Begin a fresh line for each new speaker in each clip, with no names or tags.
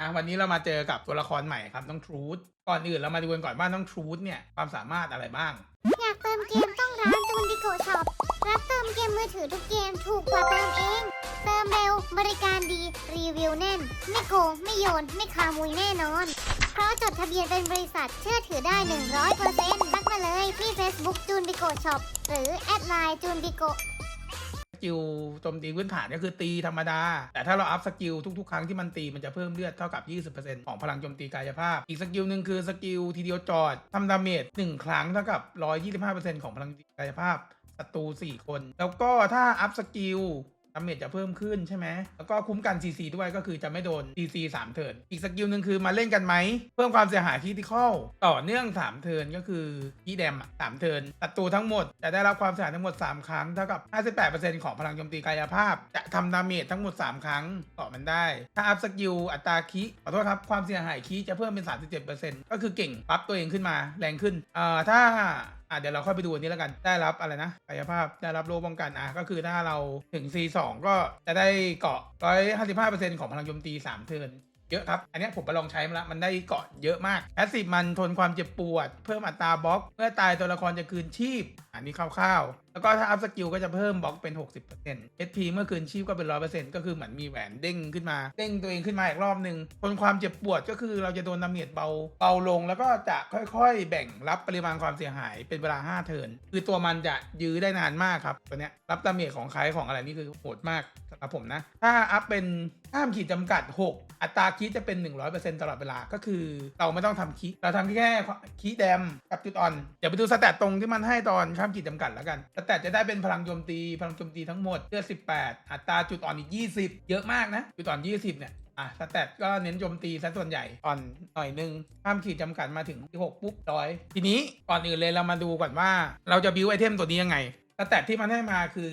อะวันนี้เรามาเจอกับตัวละครใหม่ครับน้องทรูธก่อนอื่นเรามาดูกันก่อนว่าน้องทรูธเนี่ยความสามารถอะไรบ้าง
อยากเติมเกมต้องร้านจูนดิโกช็อปรับเติมเกมมือถือทุกเกมถูกกว่าเติมเอง เติมเร็วบริการดีรีวิวแน่น ไม่โกงไม่โยน ไม่คามุยแน่นอน เพราะจดทะเบียนเป็นบริษัทเชื่อถือได้ 100%ทักมาเลยที่ Facebook จูนดิโกช็อปหรือแอดไลน์จูนดิโก
กิลโจมตีพื้นฐานก็คือตีธรรมดา แต่ถ้าเราอัพสกิลทุกๆ ครั้งที่มันตีมันจะเพิ่มเลือดเท่ากับ 20%ของพลังโจมตีกายภาพ อีกสกิลหนึ่งคือสกิลทีเดียวจอดทำดาเมจ1ครั้งเท่ากับ 125%ของพลังกายภาพศัตรู4คน แล้วก็ถ้าอัพสกิล ดาเมจจะเพิ่มขึ้นใช่ไหมแล้วก็คุ้มกัน CC ด้วยก็คือจะไม่โดน CC 3 เทิร์นอีกสกิลหนึ่งคือมาเล่นกันไหม เพิ่มความเสียหายคีติคอลต่อเนื่อง 3 เทิร์นก็คือคีแดมอะ3เทิร์นศัตรูทั้งหมดจะได้รับความเสียหายทั้งหมด 3 ครั้งเท่ากับ 58%ของพลังโจมตีกายภาพ จะทำดาเมจทั้งหมด 3 ครั้งต่อมันได้ ถ้าอัพสกิลอัตราคีขอโทษครับความเสียหายคีจะเพิ่มเป็น 37%ก็คือเก่งปั๊บตัวเองขึ้นมาแรงขึ้นเอ่อถ้า อะเดี๋ยวเราค่อยไปดูอันนี้แล้วกัน ได้รับอะไรนะกายภาพได้รับโล่ป้องกันอะก็คือถ้าเราถึง C2 ก็จะได้เกาะ 155%ของพลังโจมตี 3 เทิร์นเยอะครับ อันนี้ผมไปลองใช้มาแล้ว มันได้เกาะเยอะมากแพสซีฟมันทนความเจ็บปวด เพิ่มอัตราบล็อก เมื่อตายตัวละครจะคืนชีพ อันนี้คร่าวแล้วก็ถ้าอัพสกิลก็จะเพิ่มบล็อกเป็น 60% HP เมื่อคืนชีพก็เป็น 100%ก็คือเหมือนมีแหวนเด้งขึ้นมา เด้งตัวเองขึ้นมาอีกรอบหนึ่งทนความเจ็บปวดก็คือเราจะโดนดาเมจเบาเบาลง แล้วก็จะค่อยๆ แบ่งรับปริมาณความเสียหายเป็นเวลา 5 เทิร์นคือตัวมันจะยื้อได้นานมากครับตัวเนี้ยรับดาเมจของใครของอะไรนี่คือโหดมากสำหรับผมนะ ถ้าอัพเป็นห้ามขีดจำกัด 6 อัตราคีจะเป็น 100%ตลอดเวลาก็คือเราไม่ต้องทำคีเราทำแค่คีแดมกับจุดอ่อนเดี๋ยวไปดูสแตตตรงที่มันให้ตอนข้ามขีดจำกัดแล้วกันสแตแต่จะได้เป็นพลังโจมตีพลังโจมตีทั้งหมดเลือด18 อัตราจุดอ่อนอีก 20 เยอะมากนะ จุดอ่อน 20 เนี่ยอะสแตทก็เน้นโจมตีซะส่วนใหญ่อ่อนหน่อยนึงห้ามขีดจำกัดมาถึงที่6ปุ๊บร้อยทีนี้ก่อนอื่นเลยเรามาดูก่อนว่า เราจะบิวไอเทมตัวนี้ยังไงสแตทที่มันให้มาคือ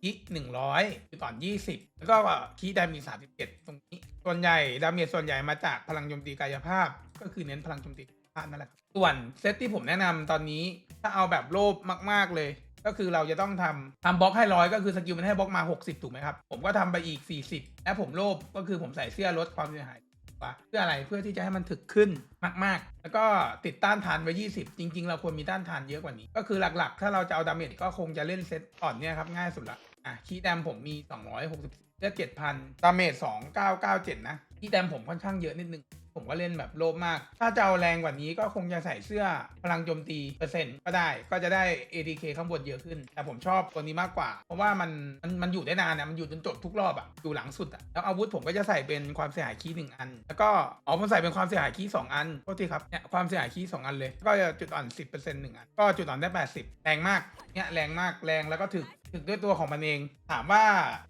คีหนึ่งร้อยจุดอ่อนยี่สิบแล้วก็คีดามีสามสิบเจ็ดตรงนี้ ส่วนใหญ่ดาเมจส่วนใหญ่มาจากพลังโจมตีกายภาพ ก็คือเน้นพลังโจมตีกายภาพนั่นแหละส่วนเซตที่ผมแนะนำตอนนี้ถ้าเอาแบบโลภมาก ๆเลย ก็คือเราจะต้องทำทำบล็อกให้ร้อยก็คือสกิลมันให้บล็อกมา 60 ถูกไหมครับ ผมก็ทำไปอีก 40 และผมโลภก็คือผมใส่เสื้อลดความเสียหายเพื่ออะไรเพื่อที่จะให้มันถึกขึ้นมาก ๆ แล้วก็ติดต้านทานไว้ 20 จริง ๆ เราควรมีต้านทานเยอะกว่านี้ ก็คือหลักๆ ถ้าเราจะเอาดาเมจก็คงจะเล่นเซตอ่อนเนี่ยครับง่ายสุดละอะคีย์แดมผมมี 260เลือด7,000ดาเมจ2997 นะคีย์แดมผมค่อนข้างเยอะนิดนึง ผมก็เล่นแบบโลภมาก ถ้าจะเอาแรงกว่านี้ก็คงจะใส่เสื้อพลังโจมตีเปอร์เซ็นต์ก็ได้ก็จะได้ ADK ข้างบนเยอะขึ้น แต่ผมชอบตัวนี้มากกว่า เพราะว่ามันมันมันอยู่ได้นานนะมันอยู่จนจบทุกรอบอะอยู่หลังสุดอะแล้วอาวุธผมก็จะใส่เป็นความเสียหายคีย์หนึ่งอัน แล้วก็อ๋อผมใส่เป็นความเสียหายคีย์สองอันโทษทีครับเนี่ยความเสียหายคีย์สองอันเลย ก็จะจุดอ่อน10%หนึ่งอันก็จุดอ่อนได้80แรงมากเนี่ยแรงมากแรงแล้วก็ถึก ถึกด้วยตัวของมันเอง ถามว่า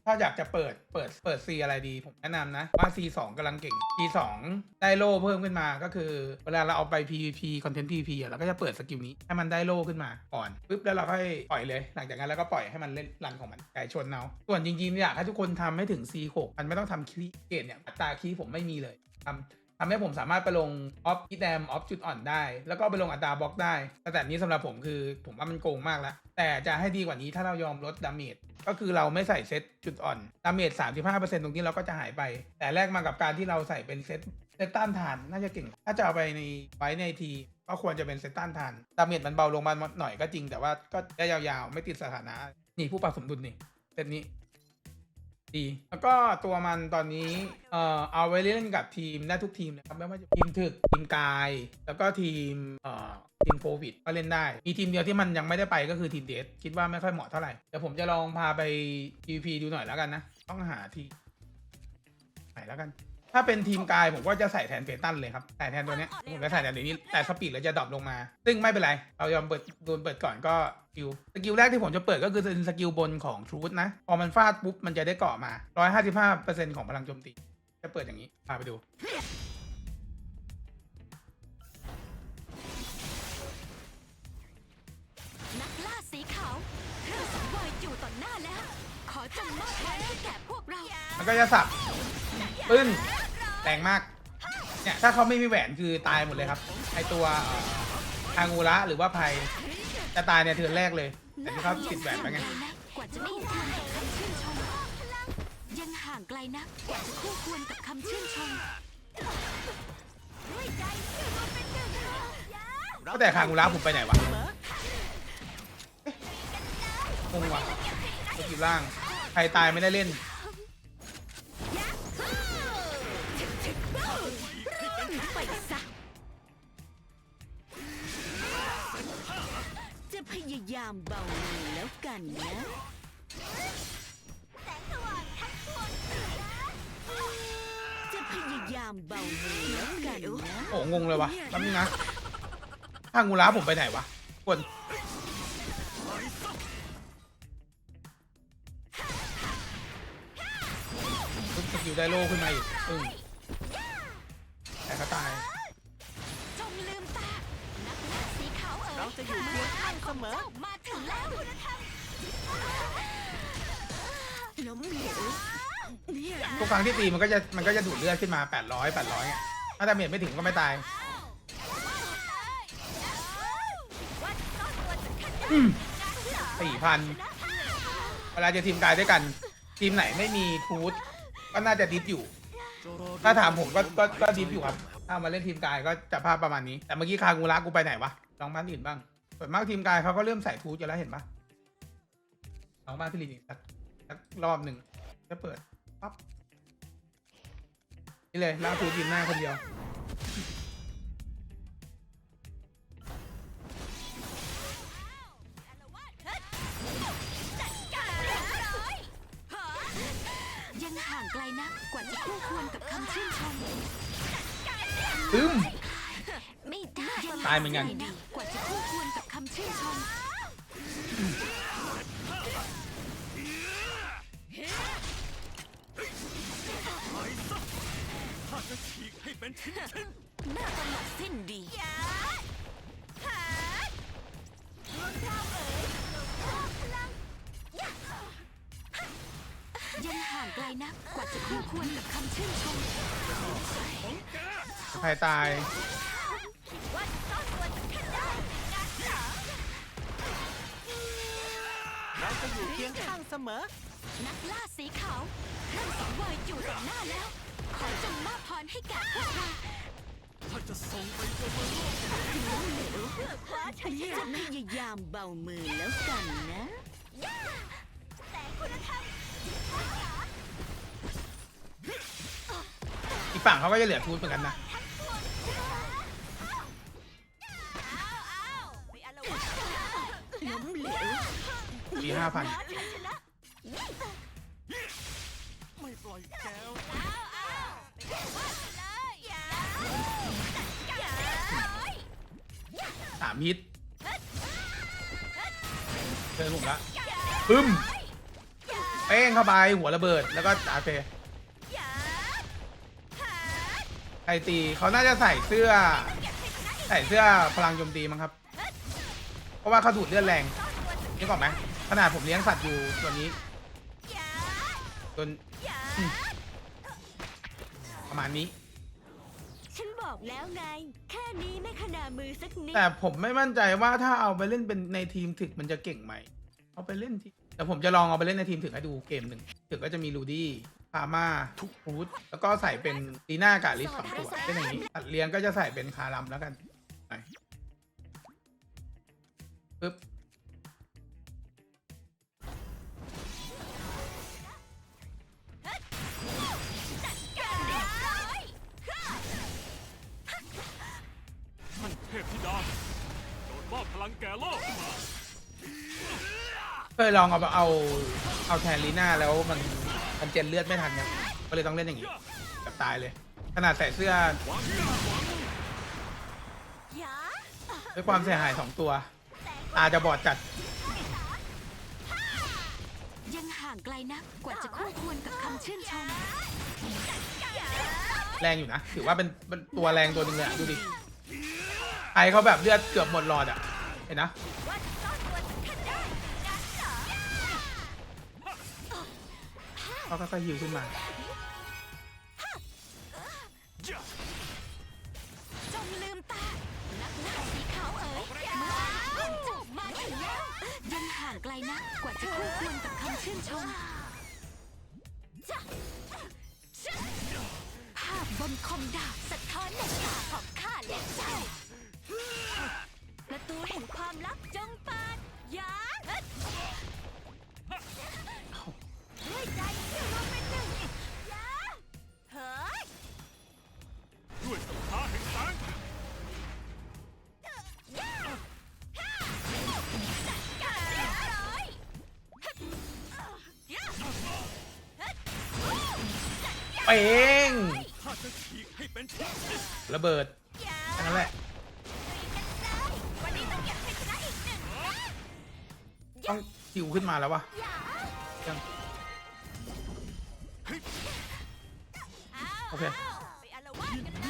ถ้าอยากจะเปิดเปิดเปิด C อะไรดี ผมแนะนำนะ ว่า C 2กำลังเก่ง C 2 ได้โล่เพิ่มขึ้นมาก็คือ เวลาเราเอาไป PVP คอนเทนต์ PVP อะเราก็จะเปิดสกิลนี้ให้มันได้โล่ขึ้นมาก่อนปุ๊บแล้วเราค่อยปล่อยเลย หลังจากนั้นเราก็ปล่อยให้มันเล่นรันของมันไก่ชนเอาส่วนจริงๆอยากให้ทุกคนทำให้ถึง C 6 มันไม่ต้องทำคีเกตเนี่ยอัตราคีผมไม่มีเลยทำ ทำให้ผมสามารถไปลงออฟอีแดมออฟจุดอ่อนได้ แล้วก็ไปลงอัตราบล็อกได้ แต่แบบนี้สำหรับผมคือผมว่ามันโกงมากแล้ว แต่จะให้ดีกว่านี้ถ้าเรายอมลดดาเมจก็คือเราไม่ใส่เซตจุดอ่อนดาเมจ35%ตรงนี้เราก็จะหายไป แต่แลกมากับการที่เราใส่เป็นเซตเซตต้านทานน่าจะเก่ง ถ้าจะเอาไปในไว้ในทีก็ควรจะเป็นเซตต้านทานดาเมจมันเบาลงมาหน่อยก็จริง แต่ว่าก็ได้ยาวๆ ไม่ติดสถานะนี่ผู้ปรับสมดุลนี่เซตนี้ ดีแล้วก็ตัวมันตอนนี้เอ่อเอาไว้เล่นกับทีมได้ทุกทีมนะครับไม่ว่าจะทีมถึกทีมกาย แล้วก็ทีมเอ่อทีมโควิดก็เล่นได้ มีทีมเดียวที่มันยังไม่ได้ไปก็คือทีมเดสคิดว่าไม่ค่อยเหมาะเท่าไหร่เดี๋ยวผมจะลองพาไป GP ดูหน่อยแล้วกันนะ ต้องหาทีไหนแล้วกัน ถ้าเป็นทีมกายผมก็จะใส่แทนเฟตันเลยครับใส่แทนตัวเนี้ยผมจะใส่แทนตัวนี้แต่สปีดเราจะดรอปลงมา ซึ่งไม่เป็นไร เรายอมเปิดโดนเปิดก่อนก็สกิลสกิลแรกที่ผมจะเปิดก็คือเป็นสกิลบนของทรูธนะ พอมันฟาดปุ๊บมันจะได้เกาะมา 155%ของพลังโจมตี จะเปิดอย่างนี้พาไปดู
นักล่าสีขาวเครื่องสังเวยอยู่ต่อหน้าแล้ว ขอจงมอบแทนให้แก่พวกเรา
มันก็จะสับปึ้น แรงมาก เนี่ยถ้าเขาไม่มีแหวนคือตายหมดเลยครับ ไอตัวทางูระหรือว่าไพจะตายเนี่ยเทอนแรกเลย แต่บเขาติดแหวนไปไง
กว่าจะได้ยินคำกัชื่นมยังห่างไกลนักกว่าจะคู่ควรกับคำชื่นชม
ด้วเป็แต่คางูระผมไปไหนวะงงวะตกิลล่าง ใครตายไม่ได้เล่น
พยายามเบามือแล้วกันนะจะพยายามเบามือแล้วกันนะ
โอ้งงเลยวะแป๊บนึงนะคางกุระผมไปไหนวะกดปึ๊บสกิลได้โล่ขึ้นมาอีกอึ้งแต่ก็ตาย
จงลืมตานักล่าสีขาวเอ๋ย
เราจะอยู่เคียง ข้างเสมอ
จ้ามาถึงแล้วล้มเหลวเนี่ย
ทุกครั้งที่ตีมันก็จะมันก็จะดูดเลือดขึ้นมา 800 800เนี่ยถ้าดาเมจไม่ถึงก็ไม่ตายสี่พันเวลาจะทีมกายด้วยกัน ทีมไหนไม่มีทูตก็น่าจะดิฟอยู่ ถ้าถามผมก็ก็ก็ดิฟอยู่ครับ ถ้ามาเล่นทีมกายก็จะภาพประมาณนี้ แต่เมื่อกี้คางูระกูไปไหนวะลองบ้านอื่นบ้าง ส่วนมากทีมกายเขาก็เริ่มใส่ทูตอยู่แล้วเห็นปะลองบ้านพี่ลินอีกสักสักรอบหนึ่งจะเปิดปั๊บนี่เลยล่าทูตยืนหน้าคนเดียว
ยังห่างไกลนักกว่าจะคู่ควรกับคำชื่นชม
ตึ้ม
ไม่ได้
ตายเหมือนกัน
กว่าจะคู่ควรกับคำชื่นชม
ข้าจะฉีกให้เป็นชิ้นชิ้น
หน้าตลกสิ้นดียังห่างไกลนักกว่าจะคู่ควรกับคำชื่นชม
ใครตาย
จะอยู่เคียงข้างเสมอ
นักล่าสีขาวเครื่องสังเวยอยู่ต่อหน้าแล้ว ขอจงมอบพรให้แก่พวกเรา
ข้าจะส่งไปเยาวโลก
จะพยายามเบามือแล้วกันนะ
อีกฝั่งเขาก็จะเหลือทูตเหมือนกันนะ
ห้า
พัน
ไม่ปล่อยแก้ว
สามฮิตเจอผมละปึ้มเป้งเข้าไปหัวระเบิดแล้วก็อาเปไอตีเขาน่าจะใส่เสื้อ ใส่เสื้อพลังโจมตีมั้งครับ เพราะว่าเขาดูดเลือดแรงนึกออกไหม ขนาดผมเลี้ยงสัตว์อยู่ตัวนี้จนอืมประมาณนี้
ฉันบอกแล้วไง แค่นี้ไม่ขนามือสักนิด
แต่ผมไม่มั่นใจว่าถ้าเอาไปเล่นเป็นในทีมถึกมันจะเก่งไหม เอาไปเล่นทีแต่ผมจะลองเอาไปเล่นในทีมถึกให้ดูเกมหนึ่งถึกก็จะมีลูดี้พาม่าทุกฮูดแล้วก็ใส่เป็นตีน่ากับลิสสองตัวเป็นอย่างนี้ตัดเลี้ยงก็จะใส่เป็นคารัมแล้วกันไปปึ๊บ
ลังแก่โลก
เคยลองเอาไปเอาเอาแทนลีน่าแล้วมันมันเจนเลือดไม่ทันครับก็เลยต้องเล่นอย่างนี้แบบตายเลย ขนาดใส่เสื้อด้วยความเสียหายสองตัว ตาจะบอดจัด
ยังห่างไกลนักกว่าจะคู่ควรกับคำชื่นชม
แรงอยู่นะ ถือว่าเป็นเป็นตัวแรงตัวหนึ่งเลยอะดูดิไอเขาแบบเลือดเกือบหมดหลอดอะ เห็นนะเขาก็ค่อยๆฮิวขึ้นมา
จงลืมตา นักล่าสีขาวเอ๋ยเมื่อของเจ้ามาถึงแล้วยังห่างไกลนักกว่าจะคู่ควรกับคำชื่นชมภาพบนคมดาบสะท้อนในตาของข้าและเจ้า ประตูแห่งความลับจงเปิดยาเฮ้ยด้วยใจที่รวมเป็นหนึ่งยาเฮ้ย
ด้วยศรัทธาแห่งแสง
เรียบร้อย
เป้ง
ข้าจะฉีกให้เป็นชิ้น
ระเบิดนั่นแหละ คิวขึ้นมาแล้ววะยังโอเค
ไปอาละวาดกันเลย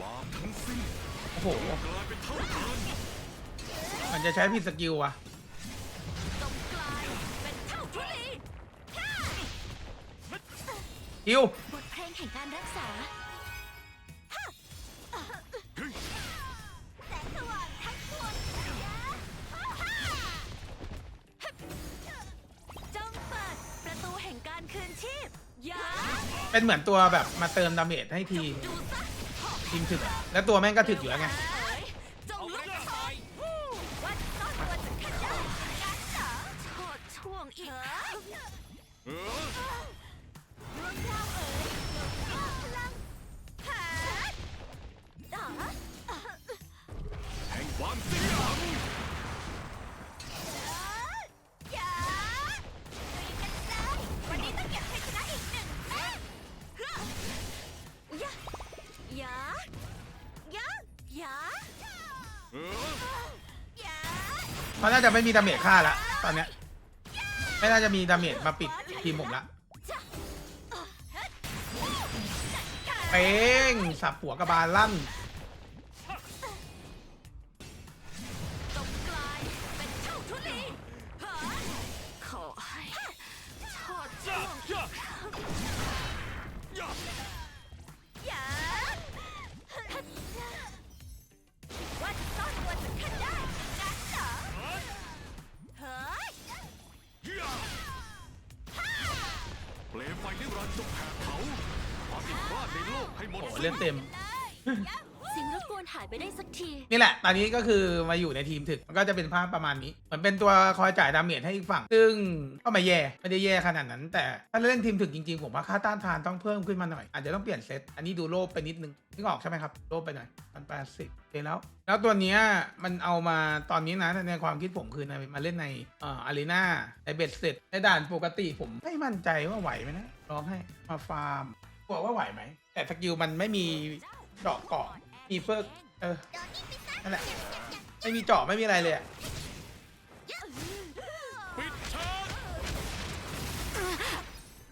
บาปทั้งสิ้น
โอ้โห
กลายเป็นเท่าทาน
มันจะใช้ผิดสกิลวะ
จงกลายเป็นเท่าทุลี
คิว
บทเพลงแห่งการรักษา เป็น
เหมือนตัวแบบมาเติมดาเมจให้ทีมทีมถึกอะแล้วตัวแม่งก็ถึกอยู่แล้วไง
เอ๋ยจงลุกโชย มั
น
น่า
จะไม่มีดาเมจฆ่าละตอนเนี้ยไม่น่าจะมีดาเมจมาปิดทีมผมละเป้งสับหัวกระบาลลั่น
โล
กให้หมด
โอ้โห
สิ้น
เลือดเต็ม
เสียงรบกวนหายไปได้สักที
นี่แหละ ตอนนี้ก็คือมาอยู่ในทีมถึก มันก็จะเป็นภาพประมาณนี้ เหมือนเป็นตัวคอยจ่ายดาเมจให้อีกฝั่ง ซึ่งก็ไม่แย่ ไม่ได้แย่ขนาดนั้น แต่ถ้าเล่นทีมถึกจริงๆ ผมว่าค่าต้านทานต้องเพิ่มขึ้นมาหน่อย อาจจะต้องเปลี่ยนเซต อันนี้ดูโลบไปนิดนึงนึกออกใช่ไหมครับ โลบไปหน่อยมันแปดสิบเแล้ว แล้วตัวเนี้ยมันเอามาตอนนี้นะ ในความคิดผมคือในมาเล่นในเอ่ออารีนาในเบ็ดเสร็จในด่านปกติผมไม่มั่นใจว่าไหวไหมนะลองให้มาฟาร์ม บอกว่าไหวไหม แต่สกิลมันไม่มีเจาะเกาะมีเฟิร์กเออนั่นแหละไม่มีเจาะไม่มีอะไรเลยอะ
ปิดฉาก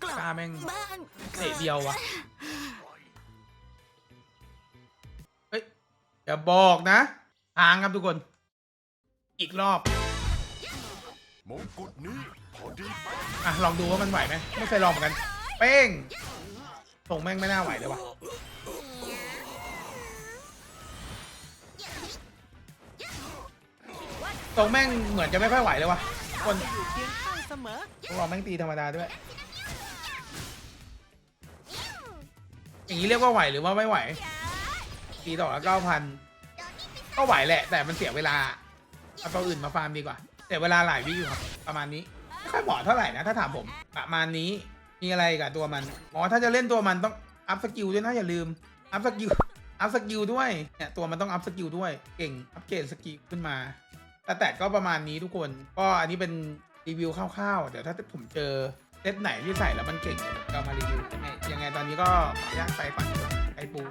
กลับ
กล้าแม่ง
บ้าน
เตะเดียววะเฮ้ยอย่าบอกนะทางครับทุกคน อีกรอบ
มงกุฎนี้พอดีไป
อะลองดูว่ามันไหวไหมไม่เคยลองเหมือนกัน เป้ง ส่งแม่งไม่น่าไหวเลยวะส่งแม่งเหมือนจะไม่ค่อยไหวเลยวะคน
อยู่เคียงข้างเสมอ
พวกเราแม่งตีธรรมดาด้วย อย่างนี้เรียกว่าไหวหรือว่าไม่ไหว ตีต่อละเก้าพันก็ไหวแหละ แต่มันเสียเวลา เอาตัวอื่นมาฟาร์มดีกว่า เสียเวลาหลายวิอยู่ครับประมาณนี้ ไม่ค่อยเหมาะเท่าไหร่นะถ้าถามผมประมาณนี้ มีอะไรกับตัวมันอ๋อถ้าจะเล่นตัวมันต้องอัพสกิลด้วยนะอย่าลืมอัพสกิลอัพสกิลด้วยเนี่ยตัวมันต้องอัพสกิลด้วยเก่งอัพเกรดสกิลขึ้นมาแต่แต่ก็ประมาณนี้ทุกคนก็อันนี้เป็นรีวิวคร่าวๆ เดี๋ยวถ้าผมเจอเซตไหนที่ใส่แล้วมันเก่งก็มารีวิวยังไงยังไงตอนนี้ก็ย่างไปก่นไอปู